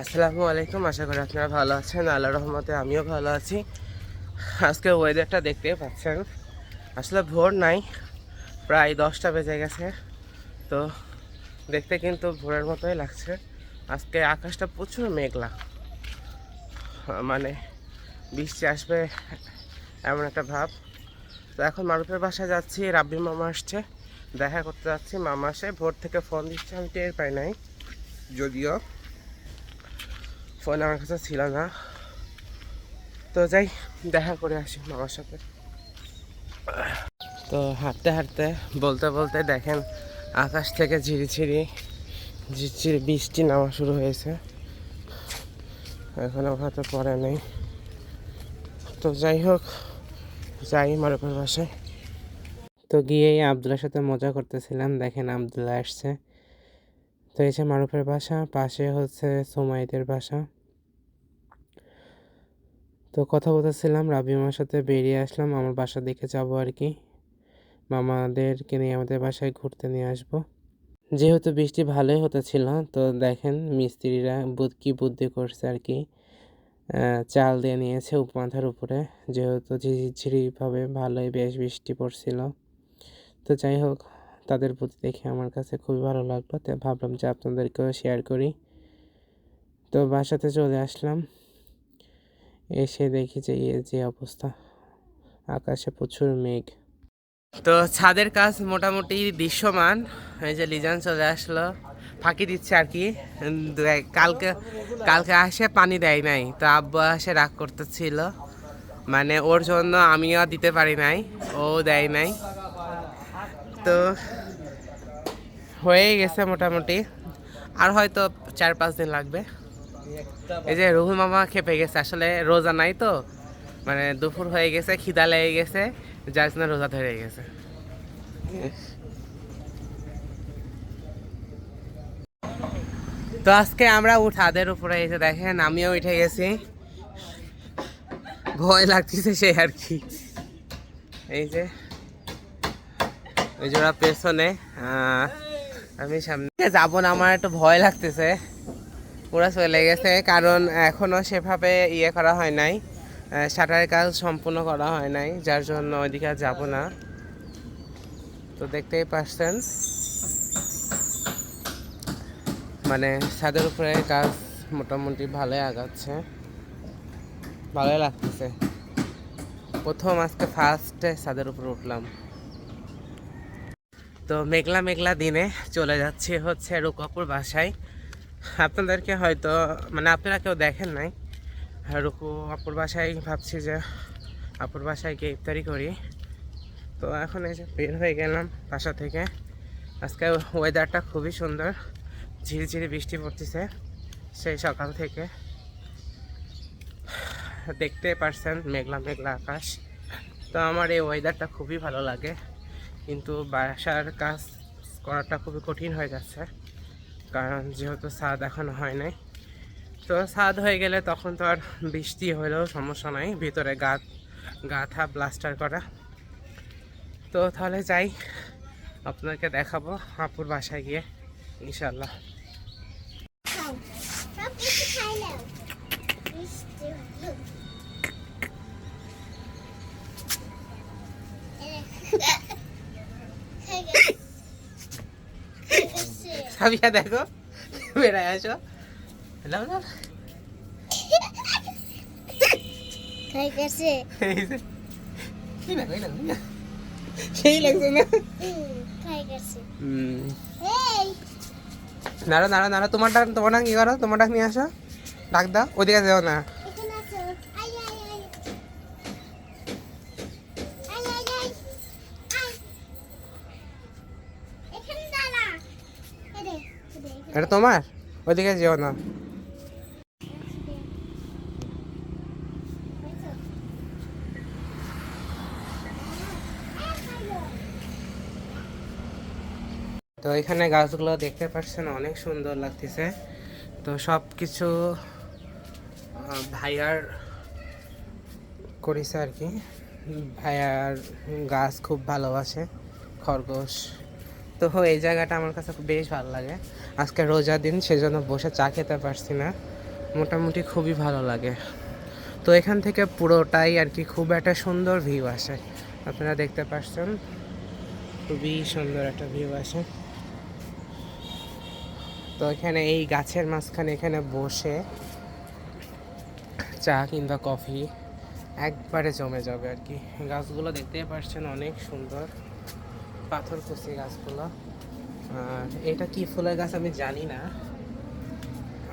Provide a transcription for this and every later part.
আসসালামু আলাইকুম, আশা করি আপনারা ভালো আছেন। আল্লাহ রহমতে আমিও ভালো আছি। আজকে ওয়েদারটা দেখতেই পাচ্ছেন। আসলে ভোর নাই, প্রায় দশটা বেজে গেছে। তো দেখতে কিন্তু ভোরের মতোই লাগছে। আজকে আকাশটা প্রচুর মেঘলা। মানে বৃষ্টি আসবে এমন একটা ভাব। তো এখন মারুফের বাসায় যাচ্ছি, রাব্বি মামা আসছে। দেখা করতে যাচ্ছি, মামা আসে। ভোর থেকে ফোন দিচ্ছে, আমি টের পাই নাই। যদিও ফোন আমার কাছে ছিল না। তো যাই, দেখা করে আসি মামার সাথে। তো হাঁটতে হাঁটতে, বলতে বলতে দেখেন, আকাশ থেকে ঝিরিঝিরি, ঝিরঝিরি বৃষ্টি নামা শুরু হয়েছে। এখনও হয়তো পরে নেই। তো যাই হোক, যাই মারুফের বাসায়। তো গিয়েই আবদুল্লার সাথে মজা করতেছিলাম। দেখেন আবদুল্লাহ আসছে। তো এই যে মারুফের বাসা, পাশে হচ্ছে সোমাইদের বাসা। তো কথা বলতেছিলাম রাবিমার সাথে বেরিয়ে আসলাম আমার বাসা দেখে যাব আর কি। মামাদেরকে নিয়ে আমাদের বাসায় ঘুরতে নিয়ে আসব। যেহেতু বৃষ্টি ভালোই হতেছিল, তো দেখেন মিস্ত্রিরা কি বুদ্ধি করছে আর কি। চাল দিয়ে নিয়েছে উপমাথার উপরে, যেহেতু ঝিরিঝিরিভাবে ভালোই বেশ বৃষ্টি পড়ছিল। তো যাই হোক তাদের প্রতি দেখে আমার কাছে খুবই ভালো লাগল। তাই ভাবলাম যে আপনাদেরকেও শেয়ার করি। তো বাসাতে চলে আসলাম। এসে দেখি যে যে অবস্থা। আকাশে প্রচুর মেঘ। তো ছাদের কাজ মোটামুটি দৃশ্যমান। এই যে লিজান চলে আসলো। ফাঁকি দিচ্ছে আর কি। কালকে কালকে আসে পানি দেয় নাই। তো আব্বু আসে রাগ করতেছিল। মানে ওর জন্য আমিও দিতে পারি নাই। ও দেয় নাই। তো হয়ে গেছে মোটামুটি। আর হয়তো চার পাঁচ দিন লাগবে। এই যে রুহুল মামা খেপে গেছে। আসলে রোজা নাই তো। মানে দুপুর হয়ে গেছে, খিদা লেগে গেছে। যার জন্য রোজা ধরে গেছে। তো আজকে আমরা ও ছাদের উপরে এসে দেখেন, আমিও উঠে গেছি। ভয় লাগতেছে সে আর কি। এই যে ওই ওরা পেছনে আমি সামনে যাব না, আমার একটু ভয় লাগতেছে। ওরা চলে গেছে, কারণ এখনও সেভাবে ইয়ে করা হয় নাই শাটারের কাজ সম্পূর্ণ করা হয় নাই, যার জন্য ওইদিকে আর যাব না। তো দেখতেই পাচ্ছেন। মানে ছাদের উপরে কাজ মোটামুটি ভালোই আগাচ্ছে। ভালোই লাগতেছে। প্রথম, আজকে ফার্স্টে ছাদের উপরে উঠলাম। তো মেঘলা মেঘলা দিনে চলে যাচ্ছে হচ্ছে রুকাপুর বাসায়। আপনাদেরকে হয়তো মানে আপনারা কেউ দেখেন নাই রুকু আপুর বাসায় ভাবছি যে আপুর বাসায় গিয়ে ইফতারি করি। তো এখন এই যে বের হয়ে গেলাম বাসা থেকে। আজকে ওয়েদারটা খুবই সুন্দর, ঝিরিঝিরি বৃষ্টি পড়তেছে সেই সকাল থেকে। দেখতে পারছেন মেঘলা মেঘলা আকাশ। তো আমার এই ওয়েদারটা খুবই ভালো লাগে। কিন্তু বাসার কাজ করাটা খুবই কঠিন হয়ে যাচ্ছে। কারণ যেহেতু স্বাদ এখনও হয় নাই। তো স্বাদ হয়ে গেলে তখন তো আর বৃষ্টি হলেও সমস্যা নাই। ভিতরে গা গাথা প্লাস্টার করা। তো তাহলে যাই, আপনাকে দেখাবো হাঁপুর বাসায় গিয়ে ইনশাল্লাহ সাবিয়া দেখো। বেড়ায় আসো। হ্যালো না। সেই লাগছে না। নাড়া নাড়া নাড়া। তোমার ডাক তোমার ডাক নিয়ে আসো। ডাক দাও ওদিকে যাও না। এটা তোমার? ওইদিকে যেও না। তো এখানে গাছগুলো দেখতে পাচ্ছেন, অনেক সুন্দর লাগতেছে। তো সব কিছু ভাইয়ার করেছে আর কি। ভাইয়ার গাছ খুব ভালোবাসে, খরগোশ। তো এই জায়গাটা আমার কাছে বেশ ভালো লাগে। আজকে রোজার দিন, সেজন্য বসে চা খেতে পারছি না। মোটামুটি খুবই ভালো লাগে। তো এখান থেকে পুরোটাই আর কি খুব একটা সুন্দর ভিউ আসে। আপনারা দেখতে পাচ্ছেন খুবই সুন্দর একটা ভিউ আসে। তো এখানে এই গাছের মাঝখানে এখানে বসে চা কিংবা কফি একবারে জমে যাবে আর কি। গাছগুলো দেখতেই পাচ্ছেন অনেক সুন্দর। পাথর কুচি গাছগুলো। আর এটা কি ফুলের গাছ আমি জানি না।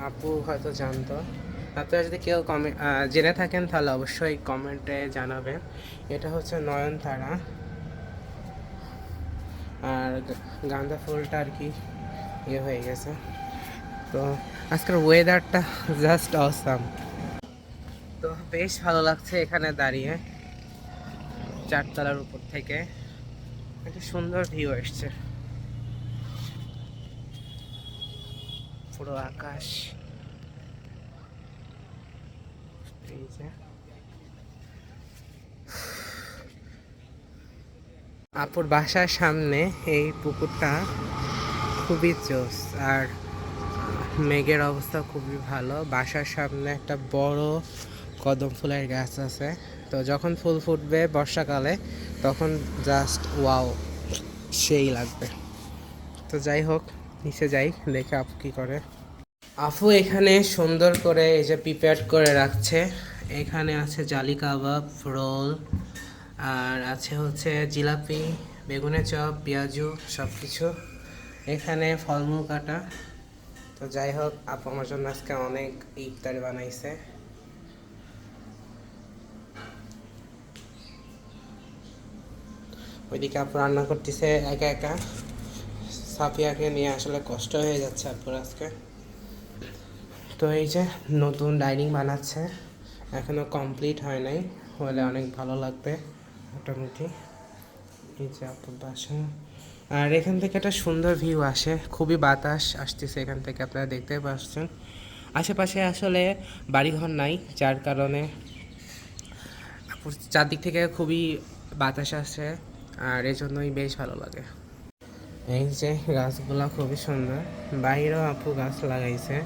আপু হয়তো জানতো। আপনারা যদি কেউ কমে জেনে থাকেন তাহলে অবশ্যই কমেন্টে জানাবেন। এটা হচ্ছে নয়নতারা। আর গাঁদা ফুলটা আর কি ইয়ে হয়ে গেছে। তো আজকের ওয়েদারটা জাস্ট অসাম তো বেশ ভালো লাগছে এখানে দাঁড়িয়ে। চারতলার উপর থেকে। একটা সুন্দর ভিউ এসছে পুরো আকাশ। আপুর বাসার সামনে এই পুকুরটা খুবই জোস, আর মেঘের অবস্থা খুবই ভালো। বাসার সামনে একটা বড় কদম ফুলের গাছ আছে। তো যখন ফুল ফুটবে বর্ষাকালে, তখন জাস্ট ওয়াও সেই লাগবে। তো যাই হোক, নিচে যাই, দেখে আপু কি করে। আফু এখানে সুন্দর করে এই যে প্রিপেয়ার করে রাখছে। এখানে আছে জালি কাবাব, রোল, আর আছে হচ্ছে জিলাপি, বেগুনের চপ, পেঁয়াজু সব কিছু এখানে ফলমূল কাটা। তো যাই হোক, আপু আমার জন্য আজকে অনেক ইফতারি বানাইছে। ওইদিকে আপু রান্না করতেছে, একা একা। সাফিয়াকে নিয়ে আসলে কষ্ট হয়ে যাচ্ছে আপুর আজকে। তো এই যে নতুন ডাইনিং বানাচ্ছে, এখনও কমপ্লিট হয় নাই, হলে অনেক ভালো লাগবে, মোটামুটি। এই যে আপুর বাসা। আর এখান থেকে একটা সুন্দর ভিউ আসে, খুবই বাতাস আসতেছে এখান থেকে, আপনারা দেখতে পাচ্ছেন। আশেপাশে আসলে বাড়িঘর নাই, যার কারণে চারদিক থেকে খুবই বাতাস আসে। আর এই জন্যই বেশ ভালো লাগে। এই যে গাছগুলা খুবই সুন্দর। বাইরেও আপু গাছ লাগাইছে।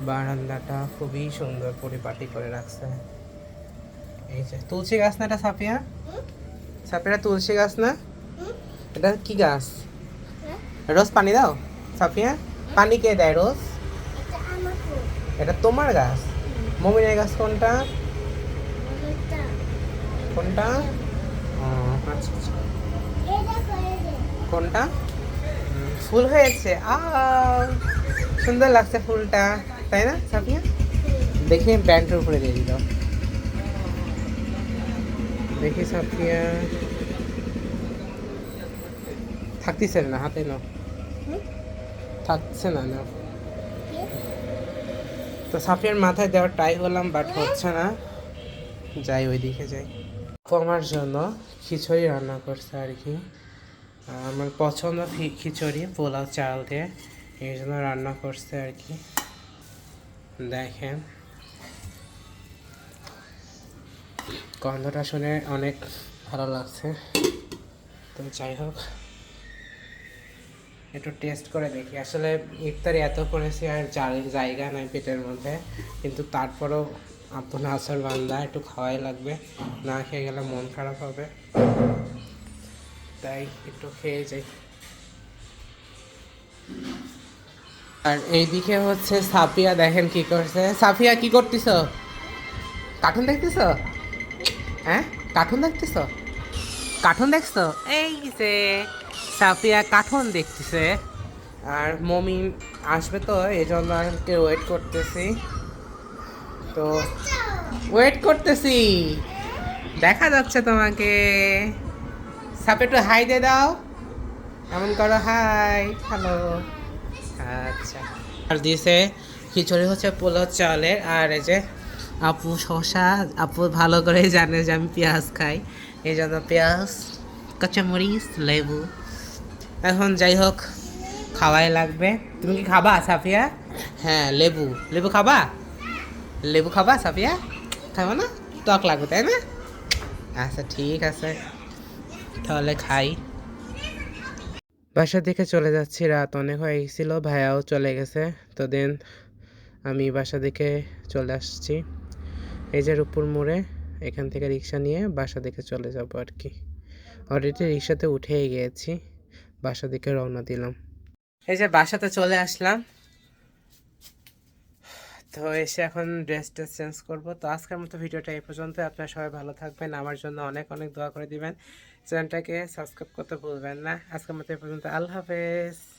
বারান্দাটা খুবই সুন্দর পরিপাটি করে রাখছে। এই যে তুলসী গাছ না এটা সাপিয়া? সাপিয়া তুলসী গাছ না? এটা কি গাছ? রোজ পানি দাও সাপিয়া? পানি কে দেয় রোজ? এটা তোমার গাছ। মমিনের গাছ কোনটা? কোনটা? আচ্ছা আচ্ছা। কোনটা? ফুল হয়েছে। আ সুন্দর লাগছে ফুলটা তাই না সাপিয়া দেখি ব্যান্ডের উপরে দিয়ে দিল। দেখি সাপিয়া থাকতেছে না হাতে হুম? থাকছে না না। তো সাফিয়ার মাথায় দেওয়ার ট্রাই করলাম বাট হচ্ছে না। যাই ওইদিকে যাই। আপু আমার জন্য খিচুড়ি রান্না করছে আর কি। আমার পছন্দ খিচুড়ি, পোলাও, চাল দিয়ে এই জন্য রান্না করছে আর কি। দেখেন। গন্ধটা শুনে অনেক ভালো লাগছে। তো যাই হোক, একটু টেস্ট করে দেখি। আসলে ইফতারি এত করেছি আর জায়গা নাই পেটের মধ্যে, কিন্তু তারপরেও আপন আসার বান্দা, একটু খাওয়াই লাগবে। না খেয়ে গেলে মন খারাপ হবে। তাই একটু খেয়ে যাই। আর এইদিকে হচ্ছে সাফিয়া দেখেন কি করছে। সাফিয়া, কি করতেছ? কার্টুন দেখতেছ? হ্যাঁ? কার্টুন দেখতেছ? কার্টুন দেখছ? এই যে, সাফিয়া কার্টুন দেখতেছে। আর মমিন আসবে তো এই জন্য আজকে ওয়েট করতেছি। তো ওয়েট করতেছি। দেখা যাচ্ছে তোমাকে। সাপে একটু হাই দিয়ে দাও। এমন করো হাই হ্যালো আচ্ছা। আর দিয়েছে খিচুড়ি হচ্ছে পোলাও চালের আর এই যে আপু শশা আপু ভালো করে জানে যে আমি পেঁয়াজ খাই। এই জন্য পেঁয়াজ কাঁচামরিচ লেবু। এখন যাই হোক খাওয়াই লাগবে। তুমি কি খাবা সাফিয়া? হ্যাঁ লেবু। লেবু খাবা? লেবু খাবা, সাফিয়া? খাব না? টক লাগবে তাই না? আচ্ছা ঠিক আছে। তাহলে খাই। বাসার দিকে চলে যাচ্ছি, রাত অনেক হয়ে গেছিল, ভাইয়াও চলে গেছে। তো দেন আমি বাসা দিকে চলে আসছি। এই যে রূপপুর মোড়ে, এখান থেকে রিক্সা নিয়ে বাসা দিকে চলে যাব আর কি। অলরেডি রিক্সাতে উঠেই গিয়েছি বাসা দিকে রওনা দিলাম। এই যে বাসাতে চলে আসলাম তো এসে এখন ড্রেস ট্রেস চেঞ্জ করব। তো আজকের মতো ভিডিওটা এই পর্যন্ত আপনারা সবাই ভালো থাকবেন। আমার জন্য অনেক অনেক দোয়া করে দিবেন। চ্যানেলটাকে সাবস্ক্রাইব করতে ভুলবেন না। আজকের মতো এই পর্যন্ত। আল্লাহ হাফেজ।